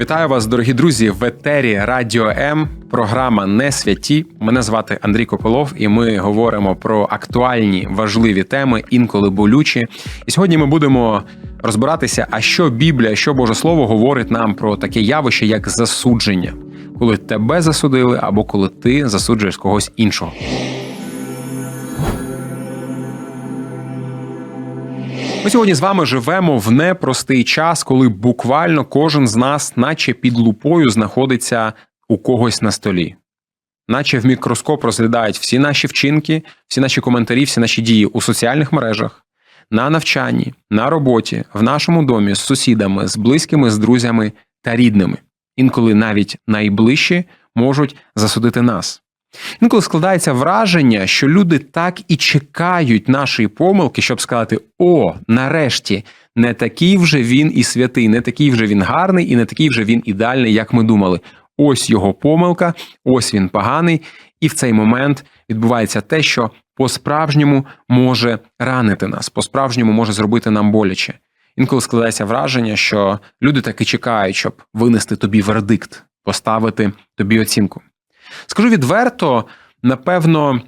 Вітаю вас, дорогі друзі, в етері Радіо М. Програма Не святі. Мене звати Андрій Копилов, і ми говоримо про актуальні важливі теми, інколи болючі. І сьогодні ми будемо розбиратися, а що Біблія, що Боже Слово говорить нам про таке явище, як засудження, коли тебе засудили, або коли ти засуджуєш когось іншого. Ми сьогодні з вами живемо в непростий час, коли буквально кожен з нас, наче під лупою, знаходиться у когось на столі, наче в мікроскоп розглядають всі наші вчинки, всі наші коментарі, всі наші дії у соціальних мережах, на навчанні, на роботі, в нашому домі з сусідами, з близькими, з друзями та рідними. Інколи навіть найближчі можуть засудити нас. Інколи складається враження, що люди так і чекають нашої помилки, щоб сказати: о, нарешті, не такий вже він і святий, не такий вже він гарний, і не такий вже він ідеальний, як ми думали. Ось його помилка, ось він поганий, і в цей момент відбувається те, що по-справжньому може ранити нас, по-справжньому може зробити нам боляче. Інколи складається враження, що люди таки чекають, щоб винести тобі вердикт, поставити тобі оцінку. Скажу відверто, напевно,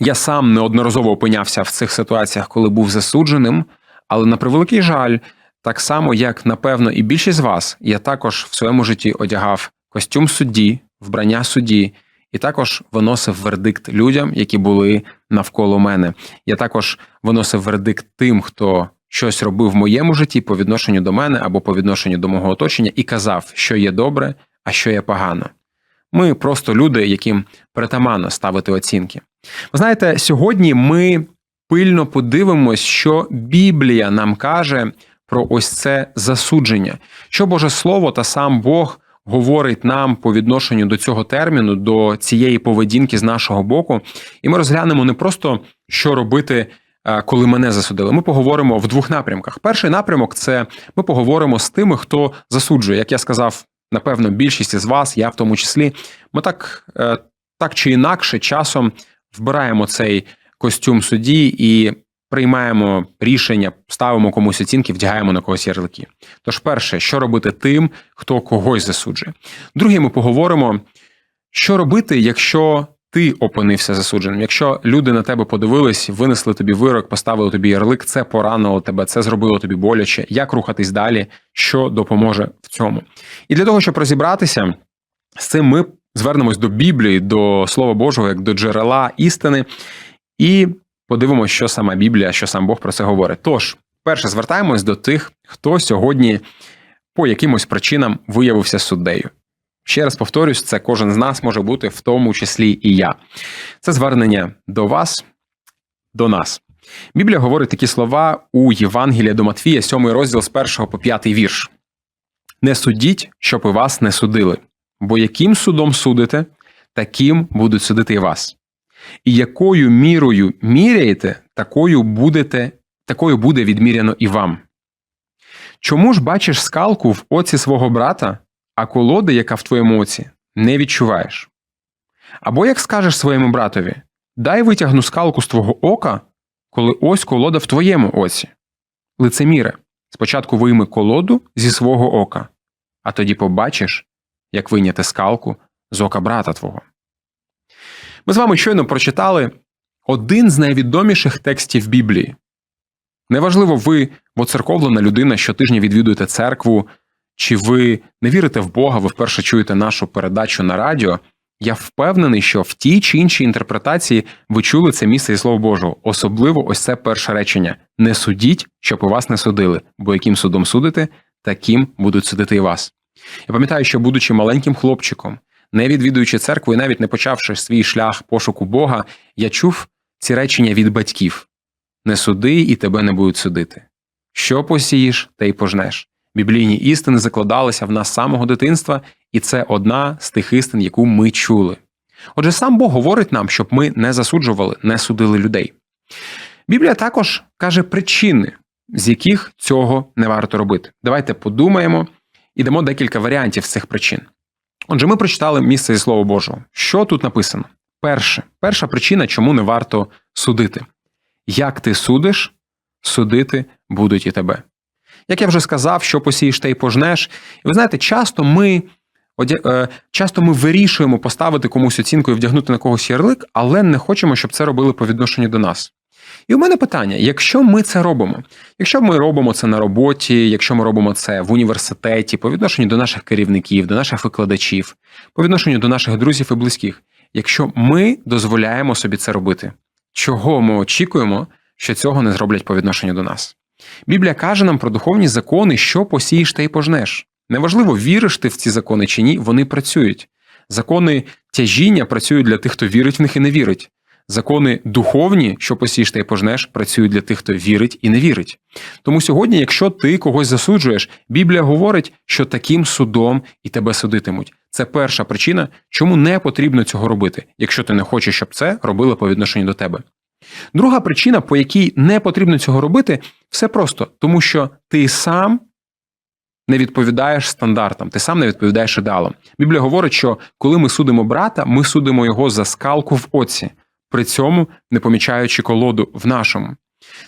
я сам неодноразово опинявся в цих ситуаціях, коли був засудженим, але на превеликий жаль, так само, як напевно, і більшість з вас, я також в своєму житті одягав костюм судді, вбрання судді, і також виносив вердикт людям, які були навколо мене. Я також виносив вердикт тим, хто щось робив в моєму житті по відношенню до мене або по відношенню до мого оточення, і казав, що є добре, а що є погано. Ми просто люди, яким притаманно ставити оцінки. Ви знаєте, сьогодні ми пильно подивимось, що Біблія нам каже про ось це засудження, що Боже Слово та сам Бог говорить нам по відношенню до цього терміну, до цієї поведінки з нашого боку, і ми розглянемо не просто що робити. Е, коли мене засудили, ми поговоримо в двох напрямках. Перший напрямок це ми поговоримо з тими, хто засуджує, як я сказав напевно, більшість із вас, я в тому числі, ми так, е, так чи інакше часом вбираємо цей костюм судді і приймаємо рішення, ставимо комусь оцінки, вдягаємо на когось ярлики. Тож, перше, що робити тим, хто когось засуджує. Друге, ми поговоримо, що робити, якщо ти опинився засудженим. Якщо люди на тебе подивились, винесли тобі вирок, поставили тобі ярлик, це поранило тебе, це зробило тобі боляче. Як рухатись далі, що допоможе в цьому? І для того, щоб розібратися з цим, ми звернемось до Біблії, до Слова Божого, як до джерела істини, і подивимося, що сама Біблія, що сам Бог про це говорить. Тож, перше, звертаємось до тих, хто сьогодні по якимось причинам виявився суддею. Ще раз повторюсь, це кожен з нас може бути, в тому числі і я. Це звернення до вас, до нас. Біблія говорить такі слова у Євангелія до Матвія, 7 розділ з 1 по 5 вірш. Не судіть, щоб і вас не судили, бо яким судом судите, таким будуть судити і вас. І якою мірою міряєте, такою будете, такою буде відміряно і вам. Чому ж бачиш скалку в оці свого брата? А колоди, яка в твоєму оці, не відчуваєш. Або як скажеш своєму братові дай витягну скалку з твого ока, коли ось колода в твоєму оці. Лицеміре, спочатку вийми колоду зі свого ока, а тоді побачиш, як вийняти скалку з ока брата твого. Ми з вами щойно прочитали один з найвідоміших текстів Біблії. Неважливо, ви воцерковлена людина, щотижня відвідуєте церкву, чи ви не вірите в Бога, ви вперше чуєте нашу передачу на радіо? Я впевнений, що в тій чи іншій інтерпретації ви чули це місце і слово Божого, особливо ось це перше речення: не судіть, щоб і вас не судили, бо яким судом судите, таким будуть судити і вас. Я пам'ятаю, що, будучи маленьким хлопчиком, не відвідуючи церкву і навіть не почавши свій шлях пошуку Бога, я чув ці речення від батьків: не суди і тебе не будуть судити. Що посієш, те й пожнеш. Біблійні істини закладалися в нас з самого дитинства, і це одна з тих істин, яку ми чули. Отже, сам Бог говорить нам, щоб ми не засуджували, не судили людей. Біблія також каже причини, з яких цього не варто робити. Давайте подумаємо і дамо декілька варіантів цих причин. Отже, ми прочитали місце зі Слова Божого. Що тут написано? Перше, перша причина, чому не варто судити. Як ти судиш, судити будуть і тебе. Як я вже сказав, що посієш, те й пожнеш. І ви знаєте, часто ми. е, Часто ми вирішуємо поставити комусь оцінку і вдягнути на когось ярлик, але не хочемо, щоб це робили по відношенню до нас. І у мене питання: якщо ми це робимо, якщо ми робимо це на роботі, якщо ми робимо це в університеті, по відношенню до наших керівників, до наших викладачів, по відношенню до наших друзів і близьких, якщо ми дозволяємо собі це робити, чого ми очікуємо, що цього не зроблять по відношенню до нас? Біблія каже нам про духовні закони, що посієш та й пожнеш. Неважливо, віриш ти в ці закони чи ні, вони працюють. Закони тяжіння працюють для тих, хто вірить в них і не вірить. Закони духовні, що посієш та й пожнеш, працюють для тих, хто вірить і не вірить. Тому сьогодні, якщо ти когось засуджуєш, Біблія говорить, що таким судом і тебе судитимуть. Це перша причина, чому не потрібно цього робити, якщо ти не хочеш, щоб це робили по відношенню до тебе. Друга причина, по якій не потрібно цього робити, все просто, тому що ти сам не відповідаєш стандартам, ти сам не відповідаєш ідеалам. Біблія говорить, що коли ми судимо брата, ми судимо його за скалку в оці, при цьому не помічаючи колоду в нашому.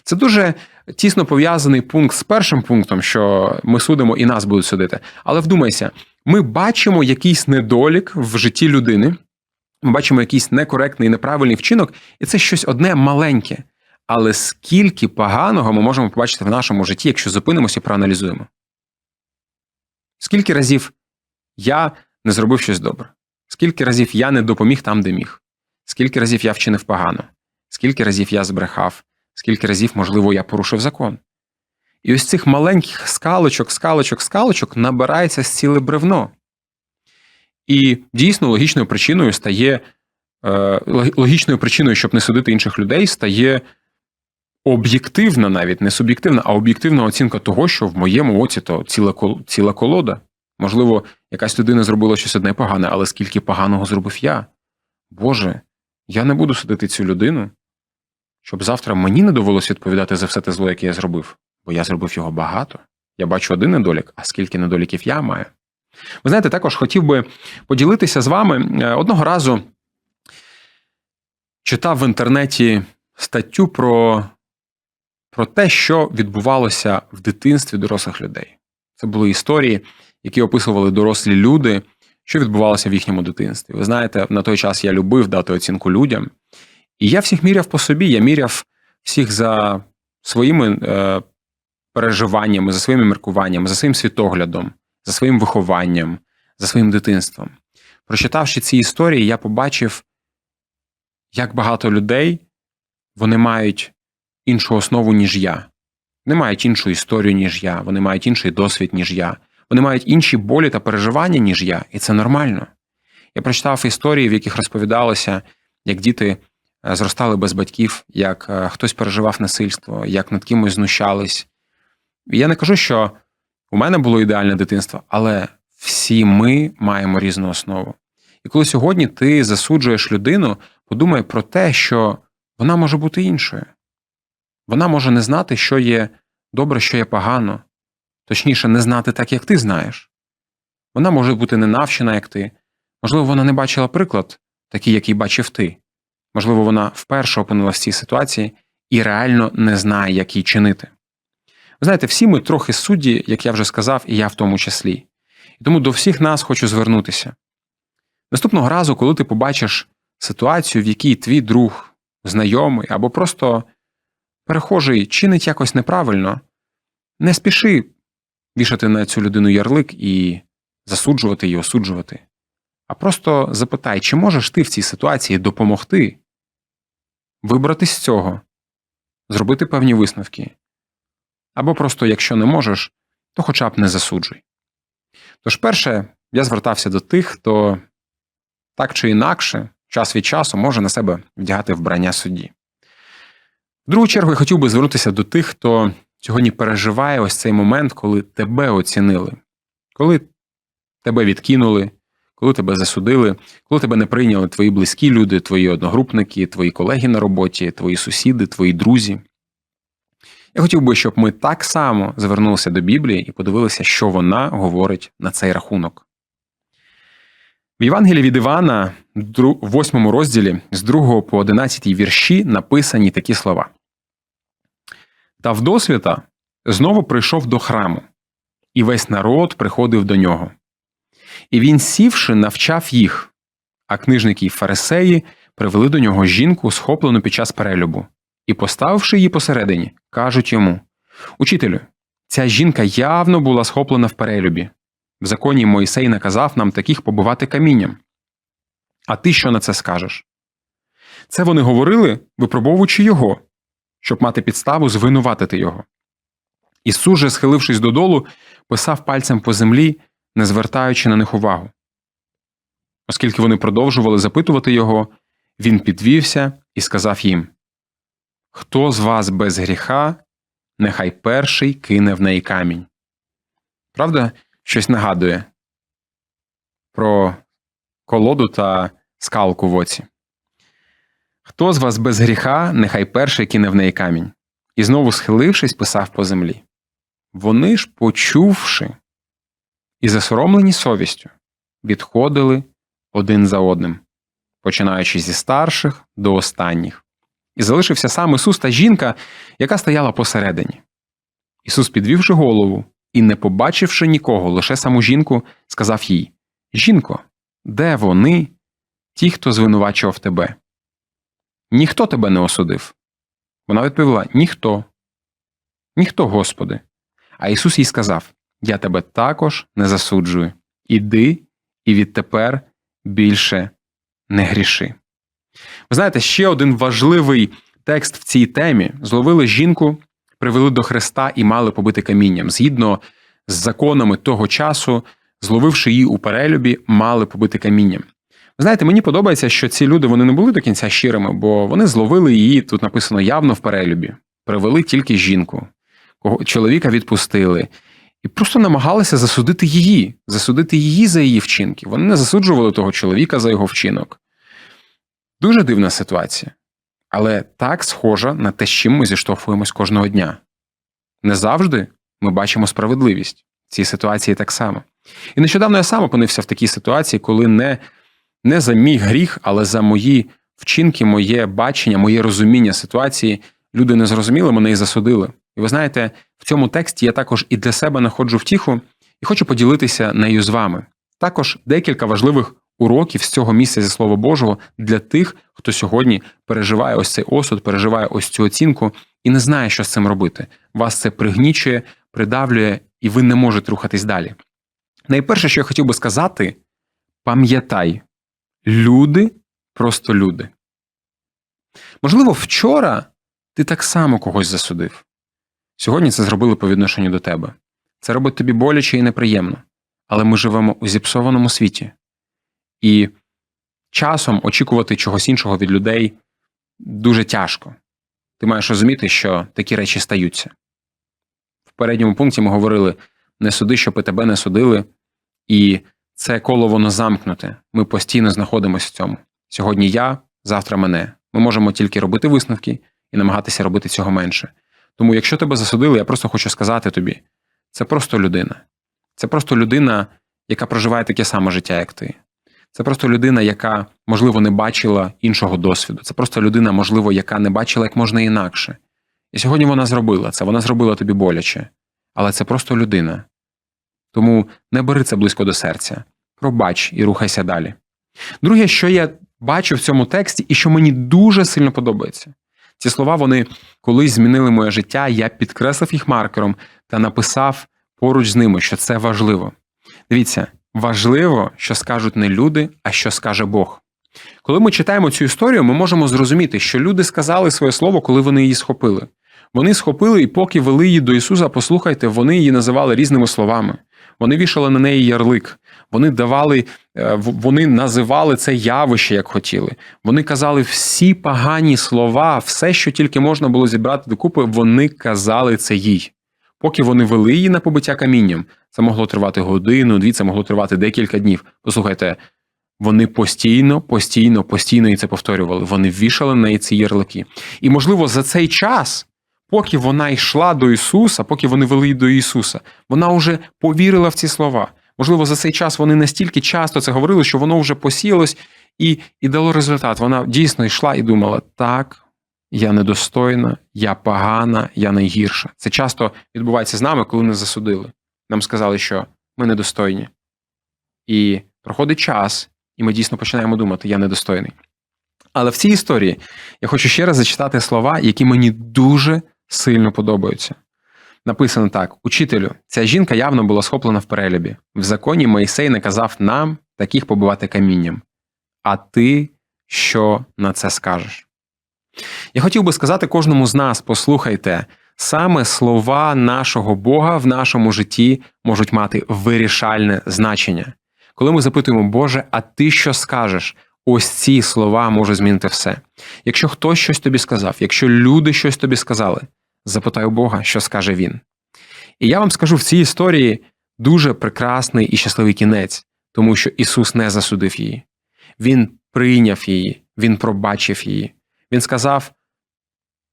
Це дуже тісно пов'язаний пункт з першим пунктом, що ми судимо і нас будуть судити. Але вдумайся, ми бачимо якийсь недолік в житті людини, ми бачимо якийсь некоректний, неправильний вчинок, і це щось одне маленьке. Але скільки поганого ми можемо побачити в нашому житті, якщо зупинимося і проаналізуємо? Скільки разів я не зробив щось добре? Скільки разів я не допоміг там, де міг? Скільки разів я вчинив погано? Скільки разів я збрехав? Скільки разів, можливо, я порушив закон? І ось цих маленьких скалочок, скалочок, скалочок набирається з ціле бревно. І дійсно логічною причиною стає е, логічною причиною, щоб не судити інших людей, стає об'єктивна, навіть не суб'єктивна, а об'єктивна оцінка того, що в моєму оці то ціла, ціла колода. Можливо, якась людина зробила щось одне погане, але скільки поганого зробив я? Боже, я не буду судити цю людину, щоб завтра мені не довелося відповідати за все те зло, яке я зробив, бо я зробив його багато. Я бачу один недолік, а скільки недоліків я маю. Ви знаєте, також хотів би поділитися з вами. Е, Одного разу читав в інтернеті статтю про, про те, що відбувалося в дитинстві дорослих людей. Це були історії, які описували дорослі люди, що відбувалося в їхньому дитинстві. Ви знаєте, на той час я любив дати оцінку людям, і я всіх міряв по собі, я міряв всіх за своїми е, переживаннями, за своїми міркуваннями, за своїм світоглядом, за своїм вихованням, за своїм дитинством. Прочитавши ці історії, я побачив, як багато людей вони мають іншу основу, ніж я. Вони мають іншу історію, ніж я, вони мають інший досвід, ніж я. Вони мають інші болі та переживання, ніж я, і це нормально. Я прочитав історії, в яких розповідалося, як діти е, зростали без батьків, як е, хтось переживав насильство, як над кимось знущались. І я не кажу, що у мене було ідеальне дитинство, але всі ми маємо різну основу. І коли сьогодні ти засуджуєш людину, подумай про те, що вона може бути іншою. Вона може не знати, що є добре, що є погано, точніше, не знати так, як ти знаєш. Вона може бути не навчена, як ти. Можливо, вона не бачила приклад, такий, який бачив ти. Можливо, вона вперше опинилася в цій ситуації і реально не знає, як їй чинити. Ви знаєте, всі ми трохи судді, як я вже сказав, і я в тому числі. І тому до всіх нас хочу звернутися. Наступного разу, коли ти побачиш ситуацію, в якій твій друг, знайомий або просто перехожий чинить якось неправильно, не спіши вішати на цю людину ярлик і засуджувати і осуджувати. А просто запитай, чи можеш ти в цій ситуації допомогти вибратись з цього, зробити певні висновки. Або просто, якщо не можеш, то хоча б не засуджуй. Тож, перше, я звертався до тих, хто так чи інакше, час від часу може на себе вдягати вбрання судді. В другу чергу я хотів би звернутися до тих, хто сьогодні переживає ось цей момент, коли тебе оцінили, коли тебе відкинули, коли тебе засудили, коли тебе не прийняли твої близькі люди, твої одногрупники, твої колеги на роботі, твої сусіди, твої друзі. Я хотів би, щоб ми так само звернулися до Біблії і подивилися, що вона говорить на цей рахунок. В Євангелії від Івана, в 8 розділі з 2 по 11 вірші написані такі слова. Та вдосвіта знову прийшов до храму, і весь народ приходив до нього. І він, сівши, навчав їх, а книжники й фарисеї привели до нього жінку, схоплену під час перелюбу, і, поставивши її посередині, кажуть йому Учителю, ця жінка явно була схоплена в перелюбі. В законі Мойсей наказав нам таких побивати камінням. А ти що на це скажеш? Це вони говорили, випробовуючи його, щоб мати підставу звинуватити його. Ісус же, схилившись додолу, писав пальцем по землі, не звертаючи на них увагу. Оскільки вони продовжували запитувати його, він підвівся і сказав їм Хто з вас без гріха, нехай перший кине в неї камінь. Правда, щось нагадує про колоду та скалку в оці. Хто з вас без гріха, нехай перший кине в неї камінь, і знову схилившись, писав по землі. Вони ж, почувши і засоромлені совістю, відходили один за одним, починаючи зі старших до останніх. І залишився сам Ісус та жінка, яка стояла посередині. Ісус, підвівши голову і, не побачивши нікого, лише саму жінку, сказав їй Жінко, де вони, ті, хто звинувачував тебе? Ніхто тебе не осудив. Вона відповіла Ніхто. Ніхто, Господи. А Ісус їй сказав Я тебе також не засуджую. Іди і відтепер більше не гріши. Ви знаєте, ще один важливий текст в цій темі зловили жінку, привели до Христа і мали побити камінням. Згідно з законами того часу, зловивши її у перелюбі, мали побити камінням. Ви знаєте, мені подобається, що ці люди вони не були до кінця щирими, бо вони зловили її, тут написано явно в перелюбі, привели тільки жінку, кого чоловіка відпустили. І просто намагалися засудити її, засудити її за її вчинки. Вони не засуджували того чоловіка за його вчинок. Дуже дивна ситуація, але так схожа на те, з чим ми зіштовхуємось кожного дня. Не завжди ми бачимо справедливість в цій ситуації так само. І нещодавно я сам опинився в такій ситуації, коли не, не за мій гріх, але за мої вчинки, моє бачення, моє розуміння ситуації люди не зрозуміли мене і засудили. І ви знаєте, в цьому тексті я також і для себе знаходжу втіху і хочу поділитися нею з вами. Також декілька важливих уроків з цього місця зі Слова Божого для тих, хто сьогодні переживає ось цей осуд, переживає ось цю оцінку і не знає, що з цим робити. Вас це пригнічує, придавлює, і ви не можете рухатись далі. Найперше, що я хотів би сказати, пам'ятай, люди просто люди. Можливо, вчора ти так само когось засудив. Сьогодні це зробили по відношенню до тебе. Це робить тобі боляче і неприємно. Але ми живемо у зіпсованому світі. І часом очікувати чогось іншого від людей дуже тяжко. Ти маєш розуміти, що такі речі стаються. В передньому пункті ми говорили: не суди, щоб і тебе не судили, і це коло воно замкнуте. Ми постійно знаходимося в цьому. Сьогодні я, завтра мене. Ми можемо тільки робити висновки і намагатися робити цього менше. Тому, якщо тебе засудили, я просто хочу сказати тобі: це просто людина. Це просто людина, яка проживає таке саме життя, як ти. Це просто людина, яка, можливо, не бачила іншого досвіду. Це просто людина, можливо, яка не бачила як можна інакше. І сьогодні вона зробила це, вона зробила тобі боляче. Але це просто людина. Тому не бери це близько до серця. Пробач і рухайся далі. Друге, що я бачу в цьому тексті, і що мені дуже сильно подобається, ці слова вони колись змінили моє життя, я підкреслив їх маркером та написав поруч з ними, що це важливо. Дивіться, важливо, що скажуть не люди, а що скаже Бог. Коли ми читаємо цю історію, ми можемо зрозуміти, що люди сказали своє слово, коли вони її схопили. Вони схопили і поки вели її до Ісуса, послухайте, вони її називали різними словами. Вони вішали на неї ярлик, вони давали, е, вони називали це явище, як хотіли. Вони казали всі погані слова, все, що тільки можна було зібрати докупи, вони казали це їй. Поки вони вели її на побиття камінням, це могло тривати годину, дві, це могло тривати декілька днів. Послухайте, вони постійно, постійно, постійно і це повторювали. Вони вішали на неї ці ярлики. І, можливо, за цей час поки вона йшла до Ісуса, поки вони вели до Ісуса, вона вже повірила в ці слова. Можливо, за цей час вони настільки часто це говорили, що воно вже посіялось і і дало результат. Вона дійсно йшла і думала: так, я недостойна, я погана, я найгірша. Це часто відбувається з нами, коли нас засудили. Нам сказали, що ми недостойні. І проходить час, і ми дійсно починаємо думати, я недостойний. Але в цій історії я хочу ще раз зачитати слова, які мені дуже сильно подобаються. Написано так: Учителю, ця жінка явно була схоплена в перелібі. В законі Моїсей наказав нам таких побивати камінням. А ти що на це скажеш? Я хотів би сказати кожному з нас: послухайте, саме слова нашого Бога в нашому житті можуть мати вирішальне значення. Коли ми запитуємо, Боже, а ти що скажеш? Ось ці слова можуть змінити все. Якщо хтось щось тобі сказав, якщо люди щось тобі сказали, запитай у Бога, що скаже він. І я вам скажу в цій історії дуже прекрасний і щасливий кінець, тому що Ісус не засудив її. Він прийняв її, Він пробачив її. Він сказав: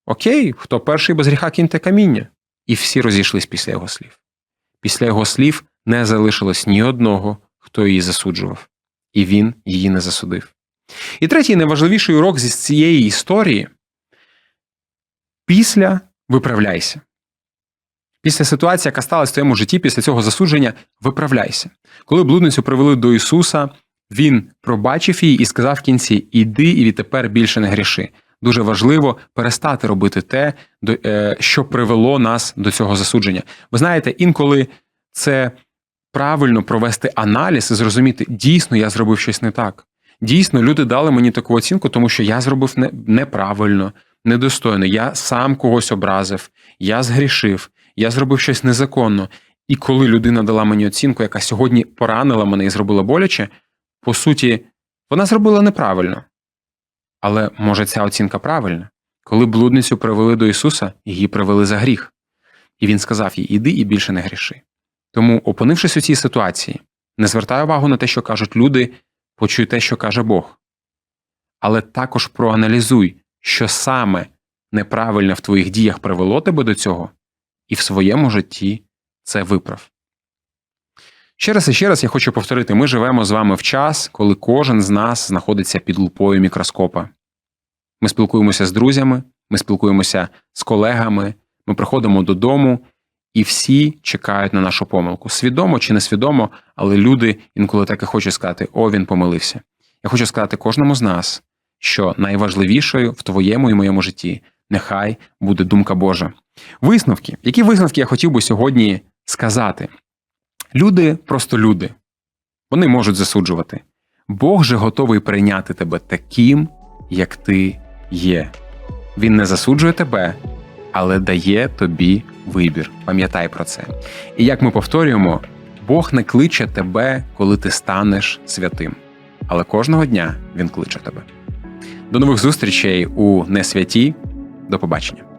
Окей, хто перший без гріха кіньте каміння. І всі розійшлись після його слів. Після його слів не залишилось ні одного, хто її засуджував, і він її не засудив. І третій найважливіший урок зі цієї історії після виправляйся. Після ситуації, яка сталася в твоєму житті, після цього засудження, виправляйся. Коли блудницю привели до Ісуса, Він пробачив її і сказав в кінці: Іди і відтепер більше не гріши. Дуже важливо перестати робити те, е, що привело нас до цього засудження. Ви знаєте, інколи це правильно провести аналіз і зрозуміти, дійсно я зробив щось не так. Дійсно, люди дали мені таку оцінку, тому що я зробив неправильно, недостойно. Я сам когось образив, я згрішив, я зробив щось незаконно. І коли людина дала мені оцінку, яка сьогодні поранила мене і зробила боляче, по суті, вона зробила неправильно. Але може ця оцінка правильна? Коли блудницю привели до Ісуса, її привели за гріх. І він сказав їй: Іди і більше не гріши. Тому, опинившись у цій ситуації, не звертай увагу на те, що кажуть люди, почуй те, що каже Бог. Але також проаналізуй, що саме неправильне в твоїх діях привело тебе до цього, і в своєму житті це виправ. Ще раз і ще раз я хочу повторити: ми живемо з вами в час, коли кожен з нас знаходиться під лупою мікроскопа. Ми спілкуємося з друзями, ми спілкуємося з колегами, ми приходимо додому, і всі чекають на нашу помилку. Свідомо чи несвідомо, але люди інколи так і хочуть сказати: О, він помилився. Я хочу сказати кожному з нас, що найважливішою в твоєму і моєму житті нехай буде думка Божа. Висновки. Які висновки я хотів би сьогодні сказати? Люди просто люди. Вони можуть засуджувати. Бог же готовий прийняти тебе таким, як ти є. Він не засуджує тебе, але дає тобі вибір. Пам'ятай про це. І як ми повторюємо, Бог не кличе тебе, коли ти станеш святим. Але кожного дня Він кличе тебе. До нових зустрічей у Несвяті. До побачення.